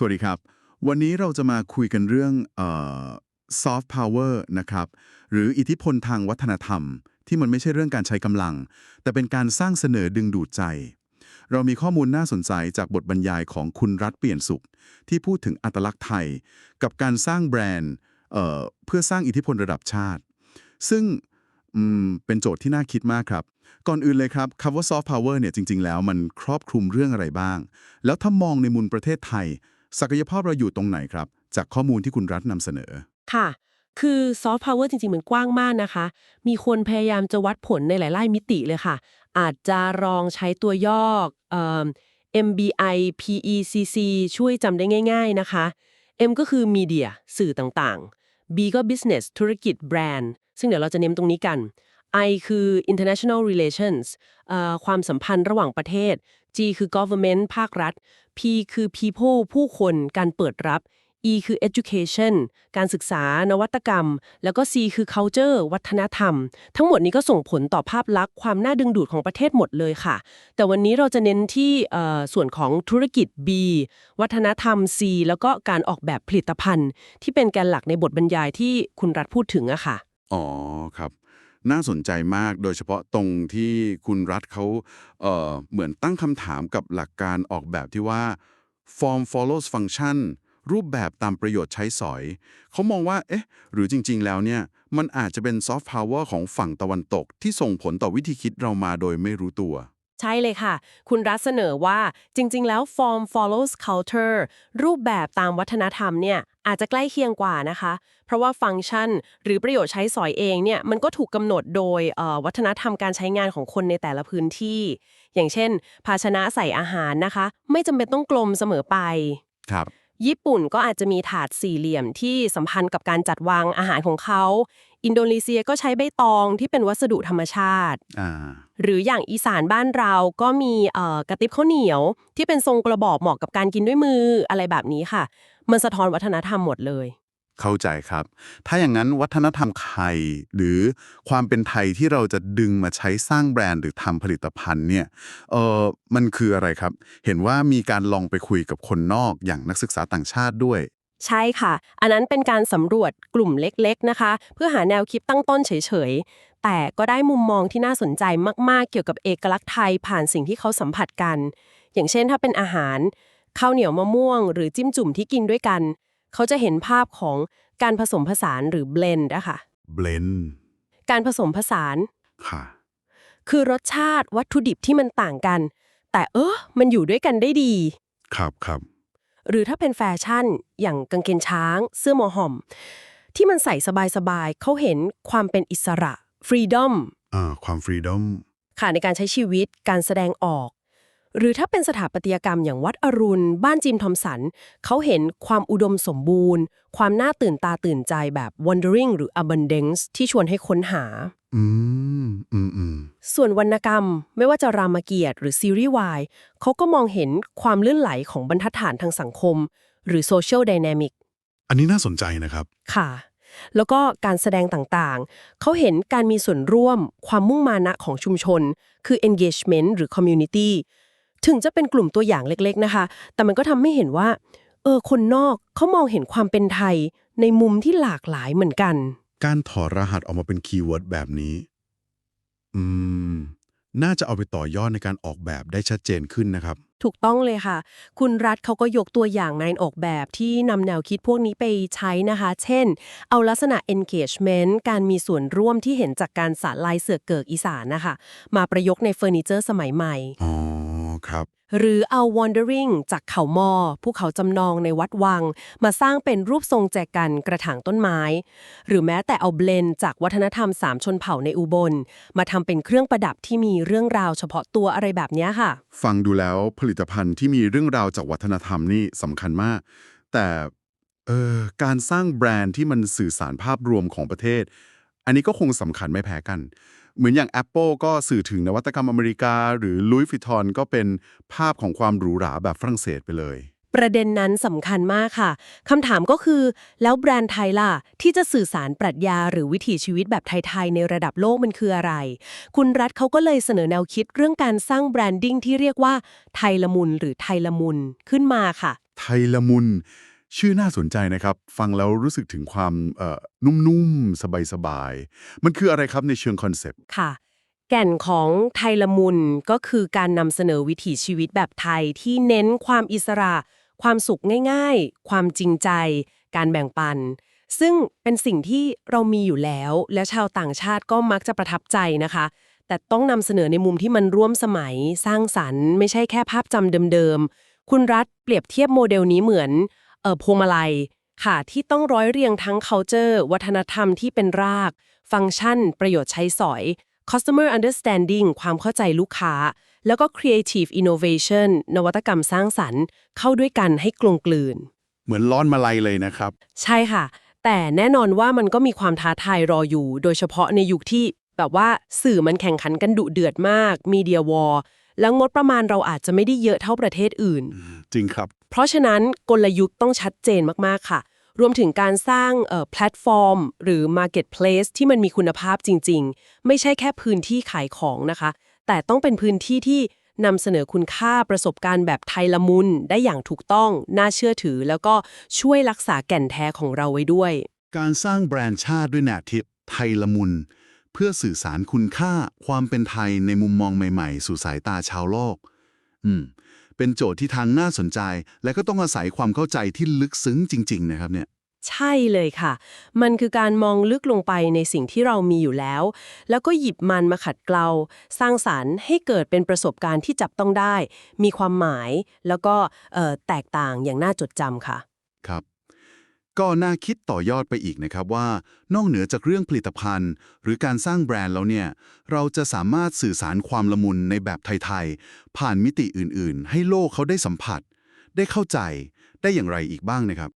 สวัสดีครับ วันนี้เราจะมาคุยกันเรื่องเอ่อ soft power นะครับ หรืออิทธิพลทางวัฒนธรรม ที่มันไม่ใช่เรื่องการใช้กำลัง แต่เป็นการสร้างเสนอดึงดูดใจ เรามีข้อมูลน่าสนใจจากบทบรรยายของคุณรัฐเปลี่ยนสุข ที่พูดถึงอัตลักษณ์ไทย กับการสร้างแบรนด์เเพื่อสร้างอิทธิพลระดับชาติ ซึ่งเป็นโจทย์ที่น่าคิดมากครับ ก่อนอื่นเลยครับคำว่า soft power เนี่ยจริง ๆ แล้วมันครอบคลุมเรื่องอะไรบ้าง แล้วถ้ามองในมุมประเทศไทย ศักยภาพเราอยู่ตรงไหนครับ จากข้อมูลที่คุณรัฐนำเสนอ ค่ะ คือซอฟต์พาวเวอร์จริง ๆ มันกว้างมากนะคะ มีคนพยายามจะวัดผลในหลายๆมิติเลยค่ะ อาจจะลองใช้ตัวย่อเอ่อ MBI PECC ช่วยจำได้ง่าย ๆนะคะ M ก็คือ Media สื่อต่างๆ B ก็ Business ธุรกิจแบรนด์ ซึ่งเดี๋ยวเราจะเน้นตรงนี้กัน I คือ international relations ความสัมพันธ์ระหว่างประเทศ G คือ government ภาครัฐ P คือ people ผู้คน การเปิดรับ E คือ education การศึกษา นวัตกรรม แล้วก็ C คือ culture วัฒนธรรม ทั้งหมดนี้ก็ส่งผลต่อภาพลักษณ์ความน่าดึงดูดของประเทศหมดเลยค่ะ แต่วันนี้เราจะเน้นที่ส่วนของธุรกิจ B วัฒนธรรม C แล้วก็การออกแบบผลิตภัณฑ์ ที่เป็นแกนหลักในบทบรรยายที่คุณรัฐพูดถึงอะค่ะ อ๋อ ครับ น่าสนใจมาก โดยเฉพาะตรงที่คุณรัฐเขาเเหมือนตั้งคำถามกับหลักการออกแบบที่ว่า form follows function รูปแบบตามประโยชน์ใช้สอย เขามองว่า เอ๊ะ หรือจริง ๆ แล้วเนี่ย มันอาจจะเป็นซอฟต์พาวเวอร์ของฝั่งตะวันตกที่ส่งผลต่อวิธีคิดเรามาโดยไม่รู้ตัว ใช่เลยค่ะ คุณรัฐเสนอว่าจริง ๆ แล้ว form follows culture รูปแบบตามวัฒนธรรมเนี่ยอาจจะใกล้เคียงกว่านะคะ เพราะว่าฟังก์ชันหรือประโยชน์ใช้สอยเองเนี่ยมันก็ถูกกำหนดโดยวัฒนธรรมการใช้งานของคนในแต่ละพื้นที่ อย่างเช่น ภาชนะใส่อาหารนะคะ ไม่จำเป็นต้องกลมเสมอไปครับ ญี่ปุ่นก็อาจจะมีถาดสี่เหลี่ยมที่สัมพันธ์กับการจัดวางอาหารของเขา อินโดนีเซียก็ใช้ใบตองที่เป็นวัสดุธรรมชาติ อ่า หรืออย่างอีสานบ้านเราก็มีเอ่อกระติบข้าวเหนียว ที่เป็นทรงกระบอกเหมาะกับการกินด้วยมืออะไรแบบนี้ค่ะ มันสะท้อนวัฒนธรรมหมดเลย เข้าใจครับ ถ้าอย่างนั้นวัฒนธรรมไทยหรือความเป็นไทยที่เราจะดึงมาใช้สร้างแบรนด์หรือทำผลิตภัณฑ์เนี่ยเออมันคืออะไรครับ เห็นว่ามีการลองไปคุยกับคนนอกอย่างนักศึกษาต่างชาติด้วย ใช่ค่ะ อันนั้นเป็นการสำรวจกลุ่มเล็กๆนะคะ เพื่อหาแนวคิดตั้งต้นเฉยๆ แต่ก็ได้มุมมองที่น่าสนใจมากๆ เกี่ยวกับเอกลักษณ์ไทยผ่านสิ่งที่เขาสัมผัสกัน อย่างเช่นถ้าเป็นอาหารข้าวเหนียวมะม่วง หรือจิ้มจุ่มที่กินด้วยกัน เขาจะเห็นภาพของการผสมผสานหรือ blend อะค่ะ blend การผสมผสานค่ะ คือรสชาติวัตถุดิบที่มันต่างกัน แต่เออมันอยู่ด้วยกันได้ดี ครับครับหรือถ้าเป็นแฟชั่นอย่างกางเกงช้าง เสื้อหมอหอม ที่มันใส่สบายๆเขาเห็นความเป็นอิสระฟรีดอมอ่าความฟรีดอมค่ะในการใช้ชีวิตการแสดงออก หรือถ้าเป็นสถาปัตยกรรมอย่างวัดอรุณ บ้านจิมทอมสัน เขาเห็นความอุดมสมบูรณ์ ความน่าตื่นตาตื่นใจแบบ wondering หรือ abundance ที่ชวนให้ค้นหา อืมอืมอืมส่วนวรรณกรรมไม่ว่าจะรามเกียรติ์หรือซีรีส์วายเขาก็มองเห็นความลื่นไหลของบรรทัดฐานทางสังคม หรือ social dynamic อันนี้น่าสนใจนะครับ ค่ะ แล้วก็การแสดงต่างๆ เขาเห็นการมีส่วนร่วม ความมุ่งมานะของชุมชน คือ engagement หรือ community ถึงจะเป็นกลุ่มตัวอย่างเล็กๆนะคะ แต่มันก็ทำให้เห็นว่าเออคนนอกเขามองเห็นความเป็นไทยในมุมที่หลากหลายเหมือนกัน การถอดรหัสออกมาเป็นคีย์เวิร์ดแบบนี้ อืม น่าจะเอาไปต่อยอดในการออกแบบได้ชัดเจนขึ้นนะครับ ถูกต้องเลยค่ะ คุณรัฐเขาก็ยกตัวอย่างงานออกแบบที่นำแนวคิดพวกนี้ไปใช้นะคะ เช่น เอาลักษณะ engagement การมีส่วนร่วมที่เห็นจากการสาดลายเสือเกิกอีสานนะคะ มาประยุกต์ในเฟอร์นิเจอร์สมัยใหม่ อ๋อ ครับ หรือเอา wandering จากเขามอภูเขาจำนองในวัดวัง มาสร้างเป็นรูปทรงแจกันกระถางต้นไม้ หรือแม้แต่เอาเบลนจากวัฒนธรรมสามชนเผ่าในอุบล มาทำเป็นเครื่องประดับที่มีเรื่องราวเฉพาะตัวอะไรแบบเนี้ยค่ะ ฟังดูแล้วผลิตภัณฑ์ที่มีเรื่องราวจากวัฒนธรรมนี่สำคัญมาก แต่เออการสร้างแบรนด์ที่มันสื่อสารภาพรวมของประเทศ อันนี้ก็คงสำคัญไม่แพ้กัน เหมือนอย่าง Apple ก็สื่อถึงนวัตกรรมอเมริกา หรือ Louis Vuitton ก็เป็นภาพของความหรูหราแบบฝรั่งเศสไปเลย ประเด็นนั้นสำคัญมากค่ะคำถามก็คือ แล้วแบรนด์ไทยล่ะ ที่จะสื่อสารปรัชญาหรือวิถีชีวิตแบบไทย ๆ ในระดับโลกมันคืออะไร คุณรัฐเขาก็เลยเสนอแนวคิดเรื่องการสร้างแบรนดิ้งที่เรียกว่าไทยละมุนหรือไทยละมุนขึ้นมาค่ะ ไทยละมุน ชื่อน่าสนใจนะครับ ฟังแล้วรู้สึกถึงความเอ่อนุ่มๆ สบายๆ มันคืออะไรครับในเชิงคอนเซปต์ ค่ะ แก่นของไทยละมุนก็คือการนำเสนอวิถีชีวิตแบบไทยที่เน้นความอิสระ ความสุขง่ายๆ ความจริงใจ การแบ่งปัน ซึ่งเป็นสิ่งที่เรามีอยู่แล้ว และชาวต่างชาติก็มักจะประทับใจนะคะ แต่ต้องนำเสนอในมุมที่มันร่วมสมัย สร้างสรรค์ ไม่ใช่แค่ภาพจำเดิมๆ คุณรัฐเปรียบเทียบโมเดลนี้เหมือน พวงมาลัยค่ะที่ต้องร้อยเรียงทั้ง culture วัฒนธรรมที่เป็นราก ฟังก์ชัน ประโยชน์ใช้สอย customer understanding ความเข้าใจลูกค้า แล้วก็ creative innovation นวัตกรรมสร้างสรรค์ เข้าด้วยกันให้กลมกลืน เหมือนร้อนมาลัยเลยนะครับ ใช่ค่ะ แต่แน่นอนว่ามันก็มีความท้าทายรออยู่ โดยเฉพาะในยุคที่แบบว่าสื่อมันแข่งขันกันดุเดือดมาก media war แล้วงบประมาณเราอาจจะไม่ได้เยอะเท่าประเทศอื่น จริงครับ เพราะฉะนั้นกลยุทธ์ต้องชัดเจนมากๆค่ะ รวมถึงการสร้างเอ่อแพลตฟอร์ม หรือ Marketplace ที่มันมีคุณภาพจริง ๆ ไม่ใช่แค่พื้นที่ขายของนะคะ แต่ต้องเป็นพื้นที่ที่นำเสนอคุณค่าประสบการณ์แบบไทยละมุน ได้อย่างถูกต้อง น่าเชื่อถือ แล้วก็ช่วยรักษาแก่นแท้ของเราไว้ด้วย การสร้างแบรนด์ชาติด้วยแนวทิศไทยละมุน เพื่อสื่อสารคุณค่าความเป็นไทยในมุมมองใหม่ ๆ สู่สายตาชาวโลก อืม เป็นโจทย์ที่ทางน่าสนใจ และก็ต้องอาศัยความเข้าใจที่ลึกซึ้งจริง ๆ นะครับเนี่ย ใช่เลยค่ะ มันคือการมองลึกลงไปในสิ่งที่เรามีอยู่แล้ว แล้วก็หยิบมันมาขัดเกลา สร้างสารรค์ให้เกิดเป็นประสบการณ์ที่จับต้องได้ มีความหมาย แล้วก็เอ่อแตกต่างอย่างน่าจดจำค่ะ ครับ ก็น่าคิดต่อยอดไปอีกนะครับว่า นอกเหนือจากเรื่องผลิตภัณฑ์ หรือการสร้างแบรนด์แล้วเนี่ย เราจะสามารถสื่อสารความละมุนในแบบไทยๆ ผ่านมิติอื่นๆ ให้โลกเขาได้สัมผัส ได้เข้าใจได้อย่างไรอีกบ้างนะครับ